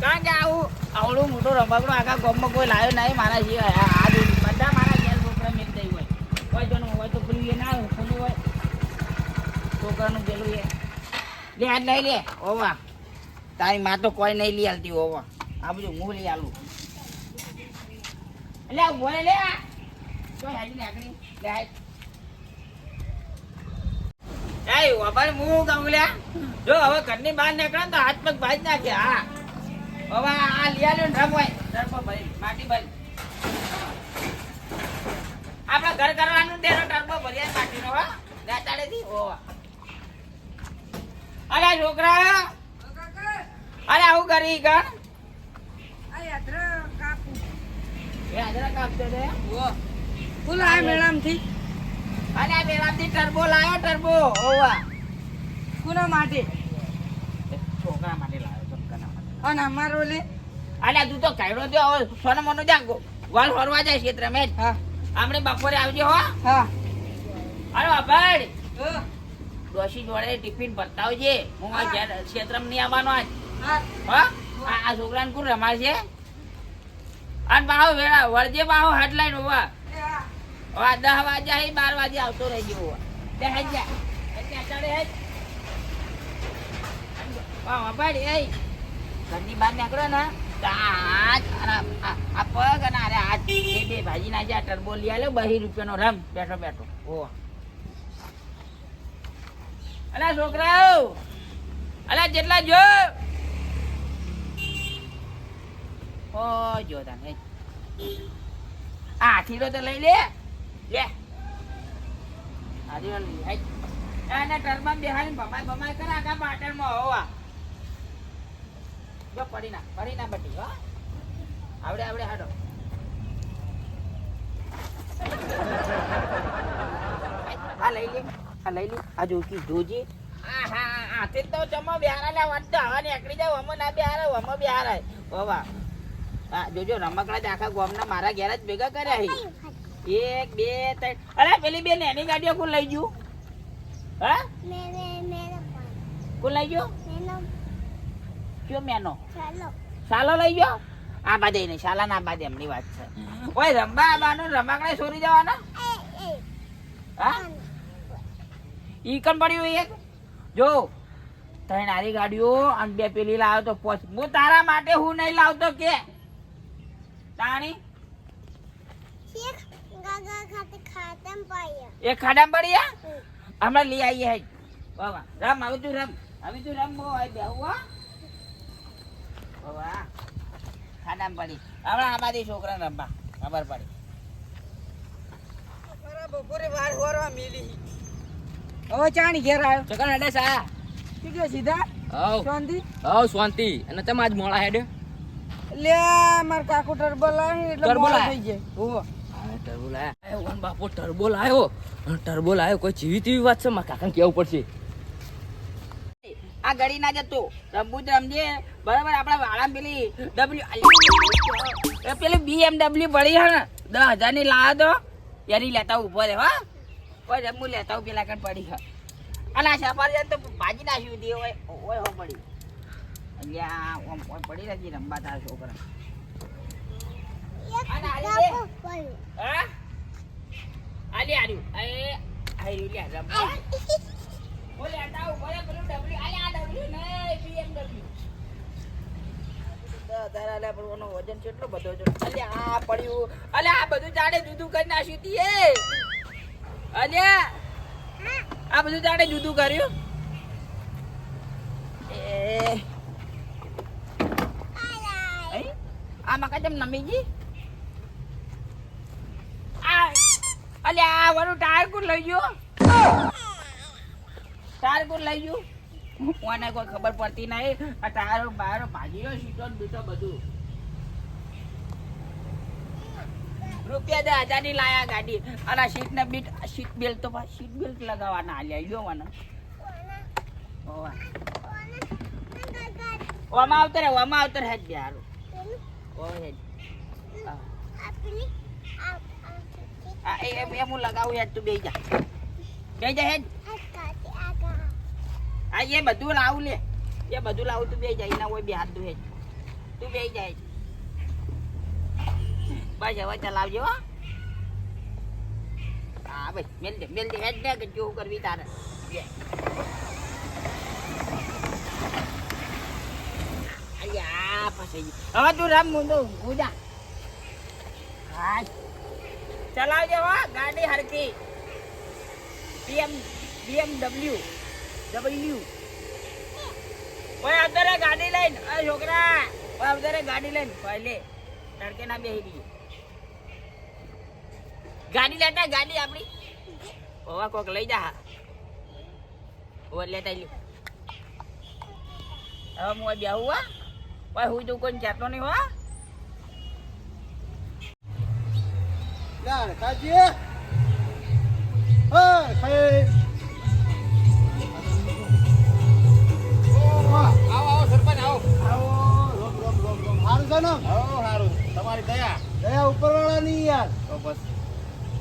આવડું મોટું રમકડું આખા ગામમાં કોઈ લાવ્યો નહીં, મારા સિવાય આ બધા મારા ઘેર છોકરા મેં થઈ હોય. કોઈ જોનું હોય તો ખુલ્લી ના હોય ખુલ્લું હોય. છોકરાનું પેલું એ. લે આજ લઈ લે, ઓવા. તારી માં તો કોઈ નહીં લઈ આવતી ઓવા. આ બધું હું લઈ આલું. એટલે બોલે લે. તો હેડી નાખણી લે હું કહું લ્યા જો, હવે ઘરની બહાર નીકળે તો હાથ પગ ભાજી નાખે, હા. હવે આ લિયાલ્યો ને રમ હોય ટર્બો ભરી માટી ભરી આપણે ઘર કરવાનું ટર્બો ભરીએ માટીનો હો. દાતાડેથી ઓવા અરે છોકરા. અરે આવું કરી ગણ. બેરામથી ટર્બો લાયો ટર્બો. ઓવા છોકરા માટે? છોકરા લે. અલ્યા તું તો કાયડો દે હવે સોનો મોનો જા વાલ ફરવા જાય ક્ષેત્ર હા. આપણે બપોરે આવજો હો. અરે બાપડ ડોશી જોડે ટિફિન ભરતાવજે. હું આ ક્ષેત્રમ નહીં આવવાનો આજ. હા. આ છોકરાને કોણ છે અને બાહો વેળા વળજે બાહો હાટલાઈન હોવા. હવે દસ વાગે હે બાર વાગે આવતો રહેજો હોવા. તે હજાર અત્યારે હે. બાપડ એ. ઘરની બહાર નીકળો ને તો આ પગ અને અરે બે બે ભાજી ના જ્યાં ટર્બો લઈ બહી રૂપિયાનો રમ. બેઠો બેઠો. ઓ. અલા છોકરાઓ અલા જેટલા જો. ઓ જો તને. આ હાથીડો તો લઈ લે. લે. હાથીડો લઈ લે એને ટર્બા બેહાડીને ભમાય બમાય કરે આખા પાટણમાં હોવા. જો પડી ના પડી ના બટી હો. આવડે આવડે હાડો. આ લઈ લે આ લઈ લે. આ જોકી જોજી આ તો ચમો બિહારા લે વાત તો હવા નીકળી જાવ અમો ના બિહારે અમો બિહારે બાબા આ જોજો રમકડા જ આખા ગોમના મારા ઘેર જ ભેગા કર્યા એક બે ત્રણ. અરે પેલી બેન એની ગાડીઓ કોણ લઈ ગયું? હા? કોણ લઈ ગયો? કયો મેનો. શાલો લઈ ગયો આ બાજે નહીં શાલા ના બાજે એમની વાત છે. ઓય રંબા આબાનું રમકડા છોડી જવાના? હા? ઈ કણ પડ્યું એક? જો ત્રણ આરી ગાડીઓ અને બે પેલી લાવ્યો તો પોચ હું તારા માટે હું નહીં લાવતો કે? તાણી? એક ખાડા પડી હમણાં લઈ આવીએ હે. બાબા રમ આવી તું રમ. આવી તું રમ બહુ આવી બેહું હો બાબા ખાડામાં પડી. હમણાં આમાંથી છોકરા રમવા ખબર પડી. બપોરે વાર હોરવા મિલી. હવે ચાણી ઘેર આવ્યો. ચકન હેડે સા. શું કયો સીધા? હવ. શાંતિ? હવ શાંતિ. અને તમે આજ મોડા હેડે? લે માર કાકુ ટર્બો લાવી એટલે લાયા? થઈ જાય. ઓહો ટર્બો લાયો. ઓન બાપો ટર્બો લાયો. ટર્બો લાયો કોઈ જીવી તેવી વાત છે? મારા કાકાને કેવું પડશે. આ ગળી ના જતો. રમવું રમજે. બરાબર આપણા વાળા પેલી ડબલ્યુ પેલી બીએમડબલ્યુ પડી હે ને દસ હજારની લાવ્યો તો એની લેતા ઊભો રે હા કોઈ રમવું લેતા ઊભી લાગણ પડી હે. અને આ સફારી તો ભાજી નાખ્યું દે હોય હોય હો પડી. અહીંયા ઓમ પડી નથી રમવા તા છોકરા. હા? આલી આર્યું એ આર્યું લે રમવા. તારા પણ ઓનો બધો છે? આ પડ્યું. અલે, આ બધું જાડે જુદું કરી નાખ્યું તી, એ. આ બધું જાડે જુદું કર્યું. એ? આ મકા જેમ નમી ગઈ? આ, અલે, આ વાળું ટાયર લઈ ગયો? તાર કોણ લઈ ગયું? કોને કોઈ ખબર પડતી નહીં. આ તારો બારો ગયો સીટો બીટો બધું. રૂપિયા દસ હજારની લાયા ગાડી. અને સીટ ને બીટ સીટ બેલ્ટ તો સીટ બેલ્ટ લગાવવાના આલ્યા ગયો મને. ઓમાં આવતરે ઓમાં આવતરે હેજ યાર ઓ હેજ. આ એ હું લગાવું યાર, તું બે જા. બે જા હેજ આ એ બધું લાવું લે એ બધું લાવું, તું બે જાય ના હોય બે હાથ દુહે તું બે જાય. બસ હવે ચલાવજો હો. ભાઈ, મેલ દે મેલ દે, હેડ ને, કે જો કરવી તારે. હવે તું રામ મુંદો ગુજા હા. ચલાવજો ગાડી હરકી બીએમ બીએમડબલ્યુ ડબલ્યુ ગાડી લઈને. છોકરા. ઓય અત્યારે ગાડી લઈને. પહેલે તડકે ગાડી લેતા ગાડી આપણી. ઓવા, કોક લઈ જા. ઓવા, લેતા લ્યો. હું બેહું, હા. ઓય હું તું કોઈ જાતો નહીં, હો. યાર કાજી ખાઈ બસ.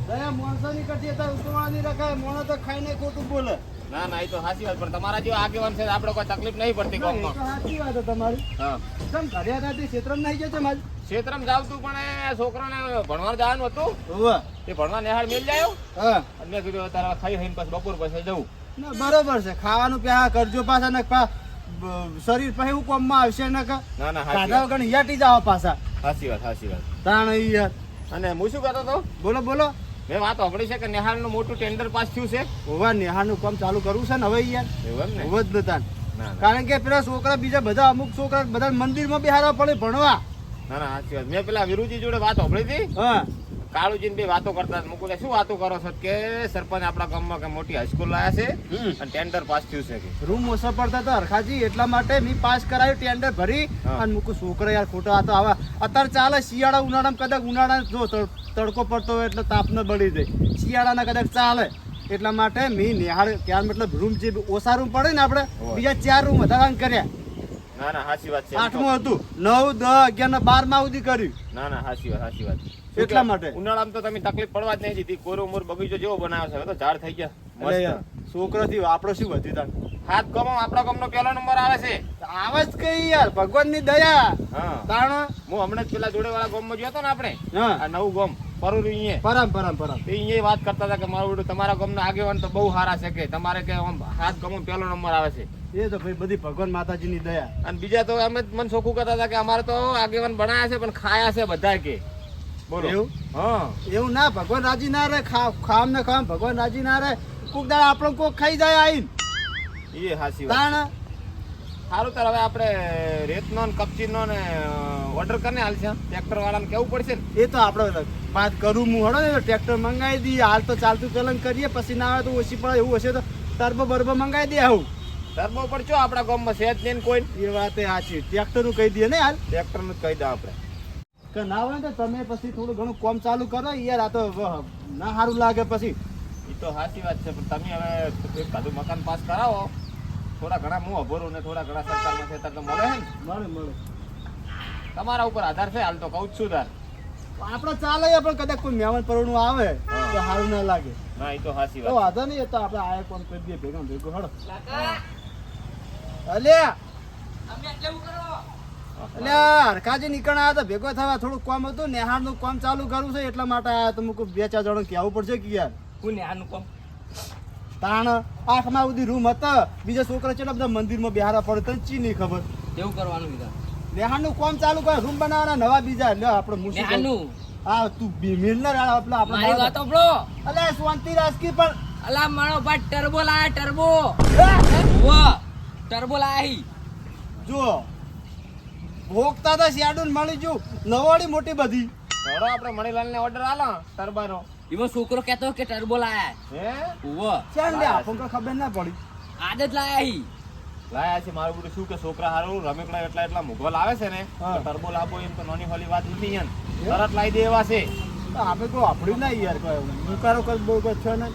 દયા માણસોની કરતી હતા ઉપરવાળાની રખાય. મોણો તો ખાઈને ખોટું બોલે. ના ના એ તો સાચી વાત પણ તમારા જેવા આગેવાન છે આપણે કોઈ તકલીફ નહીં પડતી એ તો સાચી વાત તમારી. હા. કેમ ઘરે હતા તે ક્ષેત્રમાં નહીં જશે મારી? ક્ષેત્રમાં જાવતું પણ એ છોકરાને ભણવા જવાનું હતું. તે ભણવા નિહાળ મેલ જાયો હા. મેં કીધું તારા ખાઈ ખાઈને પછી બપોર પછી જવું. ના બરોબર છે. ખાવાનું પ્યા કરજો પાછા ને પા શરીર પછી હું કોમમાં આવશે ને ના ના ખાધા વગર યાટી જાવ પાછા. સાચી વાત સાચી વાત. તાણ યાર. અને હું શું કહેતો હતો? બોલો બોલો. મેં વાત સાંભળી છે કે નિહાળનું મોટું ટેન્ડર પાસ થયું છે? હોવા નેહાનું કામ ચાલુ કરવું છે ને હવે યાર? એવું ને? હોવ જ ના ના. કારણ કે પેલા છોકરા બીજા બધા અમુક છોકરા બધા મંદિરમાં બિહારવા પડે ભણવા. ના ના સાચી વાત. મેં પેલા વિરુજી જોડે વાત સાંભળી હતી? હા. કાળુજી બે વાતો કરતા. મુકુલે શું વાતો કરો છો? કે સરપંચ આપણા ગામમાં કે મોટી હાઈસ્કૂલ લાયા છે અને ટેન્ડર પાસ થયું છે કે. રૂમ ઓછા પડતા હતા હરખાજી એટલા માટે મી પાસ કરાયું ટેન્ડર ભરી અને મુકુ છોકરા યાર ખોટો આ તો આવા. અત્યારે ચાલે શિયાળા ઉનાળામાં કદાચ ઉનાળા જો તડકો પડતો હોય એટલે તાપ ન બળી જાય. શિયાળાના કદાચ ચાલે એટલા માટે મી નિહાળ ત્યાં મતલબ રૂમ જે ઓછા રૂમ પડે ને આપણે બીજા ચાર રૂમ વધારાના કર્યા. ના ના સાચી વાત છે. આઠમું હતું. નવ દસ અગિયાર ને બારમાં સુધી કર્યું. ના ના સાચી વાત સાચી વાત. એટલા માટે. ઉનાળામાં તો તમે તકલીફ પડવા જ નહીં દીધી. કોરો મોર બગીચો જેવો બનાવ્યો છે. તો ઝાડ થઈ ગયા. મસ્ત. છોકરાથી આપણો શું વધી તાર હાથ ગમો આપણા ગામનો પેલો નંબર આવે છે. આવે જ કઈ યાર ભગવાનની દયા. કારણ હું હમણાં જ પેલા જોડે વાળા ગામમાં હતો ને આપણે. આ નવું ગોમ પરુરી અહીંયા પરમ પરમ પરમ. અહીંયા વાત કરતા હતા કે મારું બેટું તમારા ગામના આગેવાન તો બહુ સારા છે કે તમારે કે આમ હાથ ગમો પેલો નંબર આવે છે. એ તો ભાઈ બધી ભગવાન માતાજીની દયા. અને બીજા તો જ મન ચોખ્ખું કરતા હતા કે અમારે તો આગેવાન બનાયા છે પણ ખાયા છે બધા કે. બોલો. એવું? હા. એવું ના ભગવાન રાજી ના રહે ખામ ને ખામ ભગવાન રાજી ના રહે. કોક દાડા આપણો કોક ખાઈ જાય આઈન એ વાત. તાણ? સારું તાર હવે આપણે રેતનો ને કપચીનો ને ઓર્ડર કરીને હાલ છે. ટ્રેક્ટર વાળાને કેવું પડશે ને? એ તો આપણે વાત કરું હું હડો ને ટ્રેક્ટર મંગાવી દઈએ. હાલ તો ચાલતું ચલન કરીએ પછી ના આવે તો ઓછી પડે એવું હશે તો ટર્બો બરબો મંગાવી દે આવું. ટર્બો પર છો આપણા ગામમાં સેજ નહીં કોઈ. એ વાત સાચી ટ્રેક્ટરનું કહી દઈએ ને હાલ. ટ્રેક્ટરનું જ કહી દઉં આપણે. કે ના હોય ને તમે પછી થોડું ઘણું કોમ ચાલુ કરો યાર આ તો ના સારું લાગે પછી. એ તો સાચી વાત છે પણ તમે હવે એક કાદું મકાન પાસ કરાવો. થોડા ઘણા હું અભોરું ને થોડા ઘણા સરકારમાં છે તો મળે હે ને. મળે મળે. તમારા ઉપર આધાર છે? હાલ તો કહું જ છું તાર. આપણે ચાલે પણ કદાચ કોઈ મહેમાન પરણું આવે તો સારું ના લાગે. ના એ તો સાચી વાત. વાંધો નહીં તો આપણે આયા કોમ કરી દઈએ ભેગા ભેગો હડો. અલ્યા! અમે એટલે એવું કરો. અલ્યા હરખાજી નીકળ આવ્યા તો ભેગો થવા થોડું કામ હતું નેહાળનું કામ ચાલુ કરવું છે એટલા માટે આયા તો મૂકું બે ચાર જણ કહેવું પડશે કે યાર. હું ને નું કામ? તાણ આઠમાં સુધી રૂમ હતા બીજા છોકરા છે બધા મંદિરમાં બિહારા પડે તને ચી નહીં ખબર? એવું કરવાનું કીધા નેહાળનું કામ ચાલુ કરે રૂમ બનાવવાના નવા બીજા એટલે આપણે ને આનું હા તું બી- મિલનર આ આપણા મારી વાત આપડો અલે અલ્યા શાંતિ રાજકી પણ અલા મારો ભાઈ ટર્બો લાયા ટર્બો. વાહ ટર્બો લાયા જો ભોગતા હતા શિયાળું ને મળી જો નવાડી મોટી બધી. ઘરો આપણે મણીલાલને ઓર્ડર આલા ટર્બાનો એવો છોકરો કહેતો કે ટર્બો લાયા. હે? ઉવો. ચાલ લે આપણને ખબર ના પડી. આદત લાયા હી. લાયા છે મારું બધું શું કે છોકરા હારું રમેકડા એટલા એટલા મુગલ આવે છે ને ટર્બો લાવો એમ તો નાની હોલી વાત નથી એમ તરત લાવી દે એવા છે. તો આપણે કોઈ આપણું ના યાર કોઈ મુકારો કઈ બહુ કઈ છે ને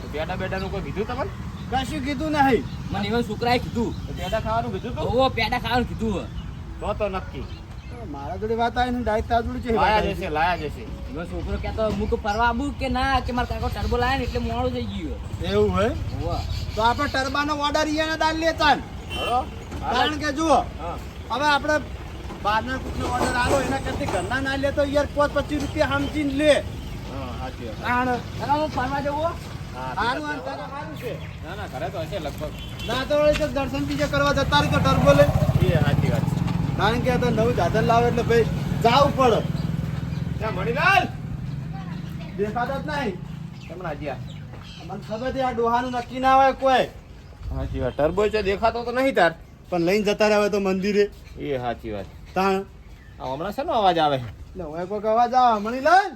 તો પેડા નું કોઈ કીધું તમને? કશું કીધું નહીં. મને એવા છોકરાએ કીધું. તો પેડા ખાવાનું કીધું તો? ઓવો પેડા ખાવાનું કીધું તો તો નક્કી મારા જોડે વાત આવી ને ડાયરેક્ટ તાર જોડે છે લાયા આવી. જશે લાયા જશે. જો છોકરો કહેતો મુક ફરવા આબુ કે ના કે મારા કાકો ટર્બો લાયા ને એટલે મોડું થઈ ગયું એવું હોય? ઓવા તો આપણે ટર્બાનો ઓર્ડર ઈયાને દાલ લેતા ને. હલો કારણ કે જુઓ હા. હવે આપણે બહારના કુકનો ઓર્ડર આવ્યો એના કરતી ઘરના ના લે તો યાર પાંચ પચીસ રૂપિયા સમજીને લે. હા સાચી વાત. હું ફરવા જવું સારું સારું છે. ના ના ઘરે તો હશે લગભગ. ના તો દર્શન બીજે કરવા જતા રહી તો ટર્બો લે. એ સાચી વાત છે. કારણ કે આ નવું સાધન લાવે એટલે ભાઈ જાવું પડે ત્યાં મણીલાલ! દેખાતા જ નહીં. હમણાં હજી મને ખબર છે આ ડોહાનું નક્કી ના હોય કોઈ. સાચી વાત. ટર્બો છે દેખાતો તો નહીં તાર. પણ લઈને જતા રહે તો મંદિરે. એ સાચી વાત. તાણ. હમણાં શેનો અવાજ આવે? એટલે હવે કોઈક અવાજ આવે. મણીલાલ!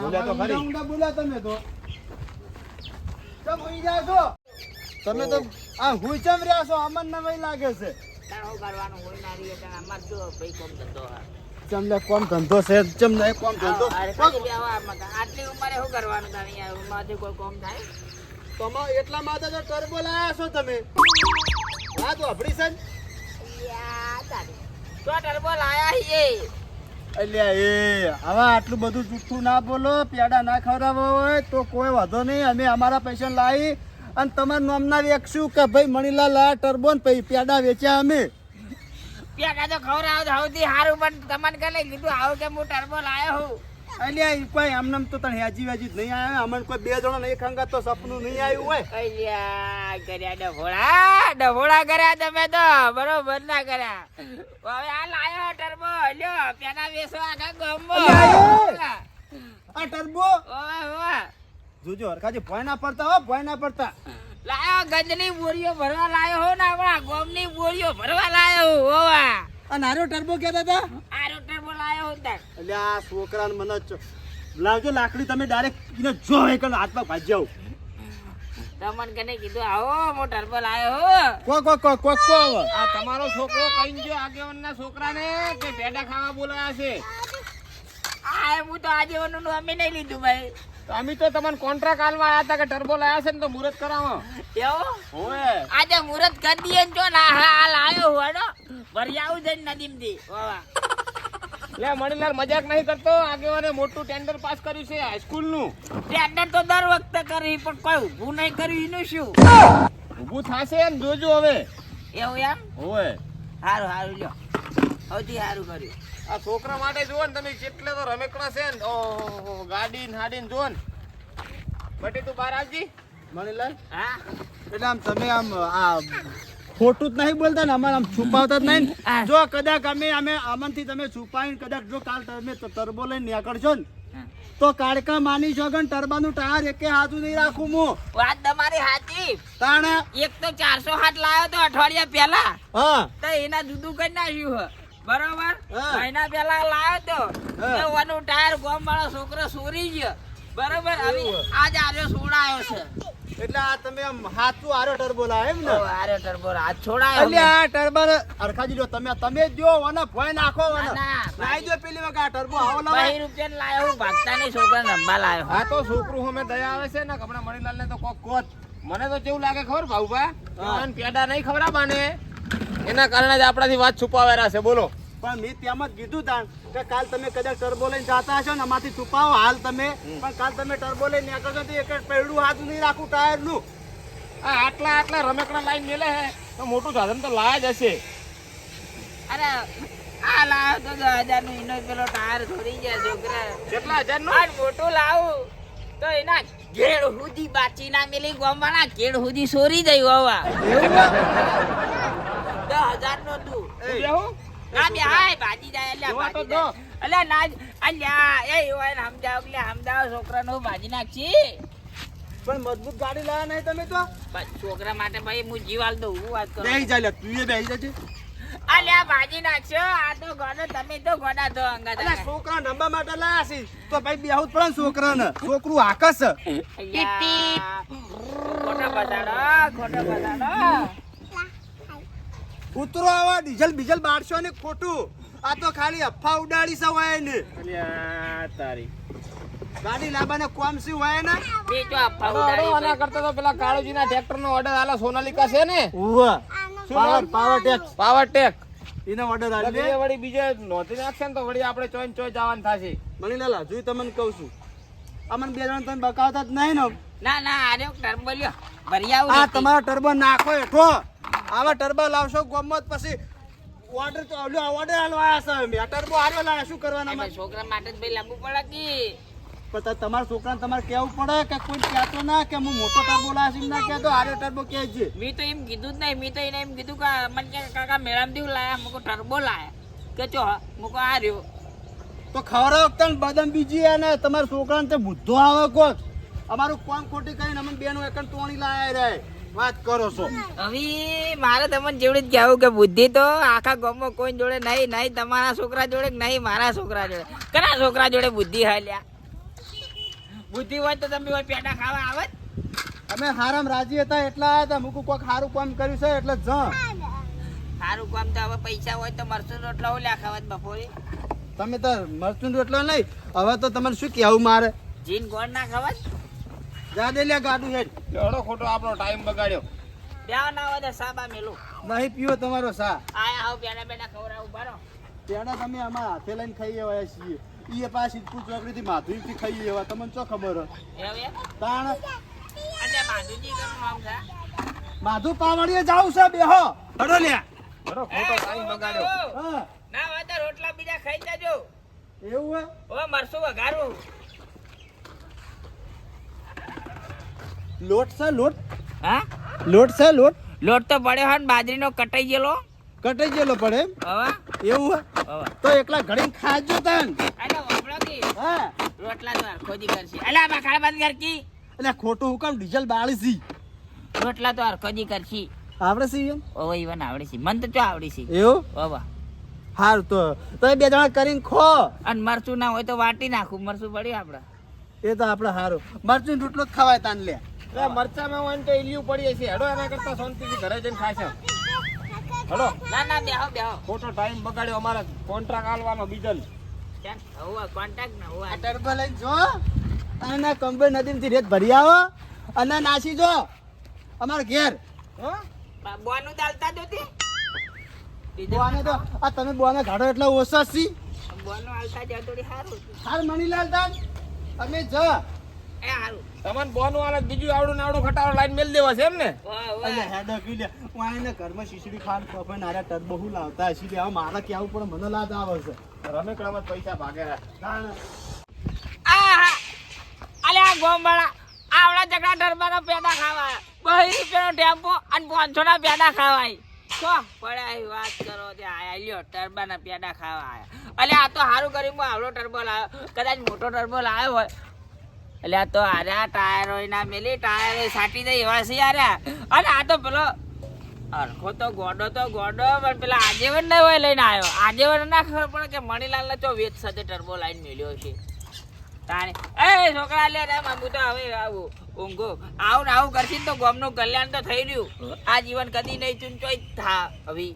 બોલ્યા તો ખરી. બોલ્યા તમે તો. ચમ હોઈ છો? તમે તો આ હું ચમ રહ્યા છો અમન નવાઈ લાગે છે. તાર હું કરવાનું? હોય ના રહીએ તાર અમાર જો ભાઈ કોમ ધંધો હા. કોણ ધંધો છે ચમ ને કોમ ધંધો. આટલી ઉંમરે શું કરવાનું યાર ઉંમરથી કોઈ કોમ થાય? તમે એટલા માટે તો ટર્બો લાયા છો તમે. હા તો અભડી તારી. તો ટર્બો લાયા છીએ. અલ્યા એ હવે આટલું બધું જૂઠું ના બોલો પેડા ના ખવડાવવા હોય તો કોઈ વાંધો નહીં અમે અમારા પૈસા લાવી અને તમારા નામના વેચશું કે ભાઈ મણીલાલ આ ટર્બો ને પછી પેડા વેચ્યા અમે. પેડા તો ખબર તો સૌથી સારું પણ તમને કને કીધું આવું કે હું ટર્બો લાયો હું. અલ્યા કોઈ આમનામ તો તને હેજી વેજી નહીં આવ્યા અમને કોઈ બે જણા નહીં ખંગા તો સપનું નહીં આવ્યું હોય. અલ્યા કર્યા ડભોળા ડભોળા કર્યા તમે તો બરોબર ના કર્યા. હવે આ લાયો ટર્બો લ્યો પેલા વેચવા આખા ગામમાં આ ટર્બો ઓય ઓય. જોજો હરખાજી ભય ના પડતા હો ભય ના પડતા. લાયો ગંજની બોરીઓ ભરવા લાયો હો ને આપણા ગોમની બોરીઓ ભરવા લાયો હું હોવા. અને નારો ટર્બો કહેતા હતા? આરો ટર્બો લાયો હું તાર. એટલે આ છોકરાને મને જ લાવજો લાકડી તમે ડાયરેક્ટ એને જો એ કણ હાથમાં ભાજી જાવ તમને કને કીધું આવો મો ટર્બો લાયો હો. કો કો કો કો કો. આ તમારો છોકરો કઈ ગયો આગેવનના છોકરાને કે ભેડા ખાવા બોલાયા છે. આ હું તો આજે ઓનું અમે નહીં લીધું ભાઈ. તો અમે તો તમને કોન્ટ્રાક્ટ આલવા આવ્યા હતા કે ટર્બો લાયા છે ને તો મુરત કરાવો. એવો? ઓએ આજે મુરત કરી દઈએ ને જો ના હા હાલ આવ્યો હોડો. ભરી આવું જઈને નદીમથી. વાવા લે મણીલાલ મજાક નહીં કરતો? આગેવાને મોટું ટેન્ડર પાસ કર્યું છે હાઈસ્કૂલનું. ટેન્ડર તો દર વખતે કરી પણ કોઈ ઊભું નહીં કર્યું એનું શું? ઊભું થશે ને જોજો હવે. એવું એમ? ઓએ સારું સારું લ્યો. સૌથી સારું કર્યું. આ છોકરા માટે જુઓ ને તમે કેટલે તો રમેકડા છે ને. ઓહો ગાડી ને હાડી ને જુઓ ને. બટી તું બહાર આવજી. મણીલાલ? હા. એટલે આમ તમે આમ આ ખોટું જ નહીં બોલતા ને અમારે આમ છુપાવતા જ નહીં જો કદાચ અમે અમે આમનથી તમે છુપાવીને કદાચ જો કાલ તમે તો ટર્બો લઈને નીકળશો ને તો કાળકા માની છો કે ટર્બાનું ટાયર એકે હાથું નહીં રાખું હું વાત તમારી સાચી. તાણે? એક તો ચારસો હાથ લાવ્યો તો અઠવાડિયા પહેલા. હા. તો એના જુદું કરી નાખ્યું હે. બરોબર? મહિના પેલા લાવ્યો તો. હા. ટાયર ગોમ વાળો છોકરો ચોરી ગયો. બરોબર? હવે આજ આવ્યો છોડાયો છે. એટલે આ તમે આમ હાથું ટર્બો લાવે એમ ને? આર્યો ટર્બો હાથ છોડાયો એટલે આ ટર્બો અરખાજી જો તમે તમે જો અને ભોય નાખો અને ના, ના, લાવી દો પેલી વખત આ ટર્બો આવો લાવે. બહી રૂપિયા લાયો હું ભાગતા નહીં છોકરા રંબા લાયો. તો છોકરું અમે દયા આવે છે ને કપડા મણીલાલ ને તો કોક કોત મને તો કેવું લાગે ખબર ભાઉભા? ભાઈ પેડા નહીં ખવડાવવાને એના કારણે જ આપણાથી વાત છુપાવેરા છે બોલો. પણ મેં તેમ જ કીધું તાણ કે કાલ તમે કદાચ ટર્બો લઈને જતા હશો ને આમાંથી છુપાવો હાલ તમે. પણ કાલ તમે ટર્બો લઈને નીકળશો તો એક જ પૈડું હાથ નહીં રાખું ટાયરનું આ આટલા આટલા રમેકડા લાઈન મેલે હે. તો મોટું સાધન તો લાયા જ હશે. અરે આ લાવ તો હજારનું એનો પેલો ટાયર ધોરી ગયા છોકરા. કેટલા હજારનું આ મોટું લાવું. તો એના ઘેડ હુધી બાચી ના મેલી ગોમવાના ઘેડ હુધી સોરી જાય હોવા દસ હજાર નો તું ના બે હાય ભાજી જાય એટલે ભાજી જાય. એટલે ના અલ્યા એ હોય ને સમજાવ એટલે સમજાવ છોકરાનો ભાજી નાખશી. પણ મજબૂત ગાડી લાયા નહીં તમે તો. છોકરા માટે ભાઈ હું જીવાલ દઉં હું વાત કરું. બેહી જાય તું એ બેહી જજે. અલ્યા ભાજી નાખશો આ તો ગોડો તમે તો ગોડા તો અંગા છોકરા નંબા માટે લાયા છે. તો ભાઈ બેહવું જ પડે ને છોકરાને. છોકરું આકસ બધા બતાડો ખોટા બતાડો ઉતરો આવા ડીઝલ બીજલ બારસો ને ખોટું. આ તો ખાલી અફા ઉડાડી સવાય ને. તારી. ગાડી લાવવાને કોમ સી હોય ને? બે તો અફા ઉડાડી આના કરતા તો પેલા કાળુજીના ટ્રેક્ટરનો ઓર્ડર આલા સોનાલિકા છે ને? ઉવા. Power power take power take એનો ઓર્ડર બીજે વળી બીજે નોંધી નાખશે ને તો વળી આપણે ચોઈન ચોઈ જવાનું થશે. મણીલાલ હજુ તમને કહું છું. અમને બે જણ તમે બકાવતા જ નહીં ને. ના ના આરે ટર્બો લ્યો. ભરી આવું આ તમારો ટર્બો નાખો હેઠો. આવા ટર્બો લાવશો ગમત પછી ઓર્ડર તો ઓલો ઓર્ડર આલવાયા છે મેટર ટર્બો હાર્યો લાયા શું કરવાના એમાં છોકરા માટે જ ભાઈ લાગુ પડે કે? પણ તમારા છોકરાને તમારે કેવું પડે કે કોઈ કહેતો ના કે હું મોટો ટર્બો લાવ્યો છું, ના કહેતો હાર્યો ટર્બો કહે છે. મેં તો એમ કીધું જ નહીં મેં તો એને એમ કીધું કે મને કે કાકા મેરામ દેવ લાયા મુકો ટર્બો લાયા. કે ચો મુકો આ રહ્યો. તો ખવડાવો તને બદામ બીજી અને તમારા છોકરાને તે બુદ્ધો આવે કોક અમારું કોમ ખોટી કરીને અમે બેનો એકન તોણી લાયા રે. વાત કરો છો. હવે મારે તમને જેવડું જ કહેવું કે બુદ્ધિ તો આખા ગામમાં કોઈ જોડે નહીં નહીં તમારા છોકરા જોડે નહીં મારા છોકરા જોડે. કના છોકરા જોડે બુદ્ધિ હાલ્યા? બુદ્ધિ હોય તો તમે હોય પેટા ખાવા આવે? અમે હારામ રાજી હતા એટલા હતા મૂકું કોક સારું કામ કર્યું છે એટલે જ. સારું કામ તો હવે પૈસા હોય તો મરસું રોટલા ઓલ્યા ખાવા બપોરે. તમે તો મરચું રોટલો નહીં હવે તો તમને શું કહેવું મારે? જીન ગોળ ના ખાવા જ જા લે ગાડું હેડ. એવડો ખોટો આપણો ટાઈમ બગાડ્યો. ત્યાં ના હોય તો સાબા મેલું. નહીં પીવો તમારો સા. આયા આવ બેના પેડા ખવડાવું બારો પેડા તમે આમાં હાથે લઈને ખાઈ આવ્યા છીએ. ઈ પાછી સિદ્ધપુર ચોકડીથી માધુરીથી ખાઈ આવ્યા. તમને શું ખબર હવે તાણ. અને માધુજી કેમ નામ છે? માધુ પાવડીએ જાવ છે બેહો. હડો લે એવડો ખોટો ટાઈમ બગાડ્યો. હા. ના હોય રોટલા બીજા ખાઈ જજો. એવું હે? હવે મરસું વઘારું. લોટ છે લોટ? હા? લોટ છે લોટ? લોટ તો પડ્યો હોય ને બાજરીનો કટાઈ ગયેલો. કટાઈ ગયેલો પડે હવા? એવું તો એકલા ઘડી ખાજો તન. અલે હા. રોટલા તો ખોદી કરશે અલે આ બખાડ બંધ કર કી. એટલે ખોટું હું કામ ડીઝલ બાળીસી રોટલા તો હરખોજી કરશી આવડે છે એમ? ઓવે ઈવન આવડી છે મન તો ચો આવડી છે એવું? વાહ હાર તો. તો બે જણા કરીને ખો. અને મરચું ના હોય તો વાટી નાખું. મરચું પડ્યું આપણે એ તો આપણે હારું. મરચું રોટલો જ ખવાય તાન લે. એટલે મરચામાં હોય ને તો ઇલિયું પડીએ છે. હેડો એના કરતા શાંતિથી ઘરે જઈને ખાશે હેડો. ના ના બેહો બેહો. ખોટો ટાઈમ બગાડ્યો અમારે. કોન્ટ્રાક્ટ આલવાનો હોવા કોન્ટેક્ટ ના હોવા ટર્બો લઈને જો. અને કંબે નદીમાંથી રેત ભરી આવો. અને નાસી જો. અમાર ઘેર. હો? બોનું દાલતા જોતી બોને તો આ તમે બોને ઘાડો એટલે ઓછા છી. બોનો આલતા જતો સારું હાર મણીલાલ તાન અમે જ. તમને બોનું આલે બીજું આવડું ને આવડું ખટારો લાઈન મેલ દેવા છે એમ ને? વાહ એટલે વાહ હેડો કી લે હું આને ઘરમાં શીશડી ખાન ખોફે નારા તદ બહુ લાવતા હશી. લે મારા કેવું પણ મને લાજ આવે છે? રમેકડામાં જ પૈસા ભાગે આ અલે આ ગોમવાળા આવડા જગડા ડરબાનો પેડા ખાવા બહી રૂપિયાનો ટેમ્પો અને પાંચસો ના પેડા ખાવાય. તો પડે વાત કરો તે આયા. લ્યો ટર્બાના પેડા ખાવા આયા અલ્યા આ તો સારું કર્યું. આવડો ટર્બો લાવ્યો. કદાચ મોટો ટર્બો લાવ્યો હોય એટલે આ તો આર્યા ટાયરો ના મેલી ટાયર સાટી દે એવા છે આર્યા અને આ તો પેલો અરખો તો ગોડો તો ગોડો, પણ પેલા આજેવન નહીં હોય લઈને આવ્યો. આજેવન ના ખબર પડે કે મણીલાલ ને તો વેચ સાથે ટર્બો લાઈન મેલ્યો છે. તારે એ છોકરા, લે રે, મામુ તો હવે આવું. ઊંઘો. આવું ને આવું કરશી તો ગોમનું કલ્યાણ તો થઈ રહ્યું. આ જીવન કદી નહીં ચૂંચોય થા હવે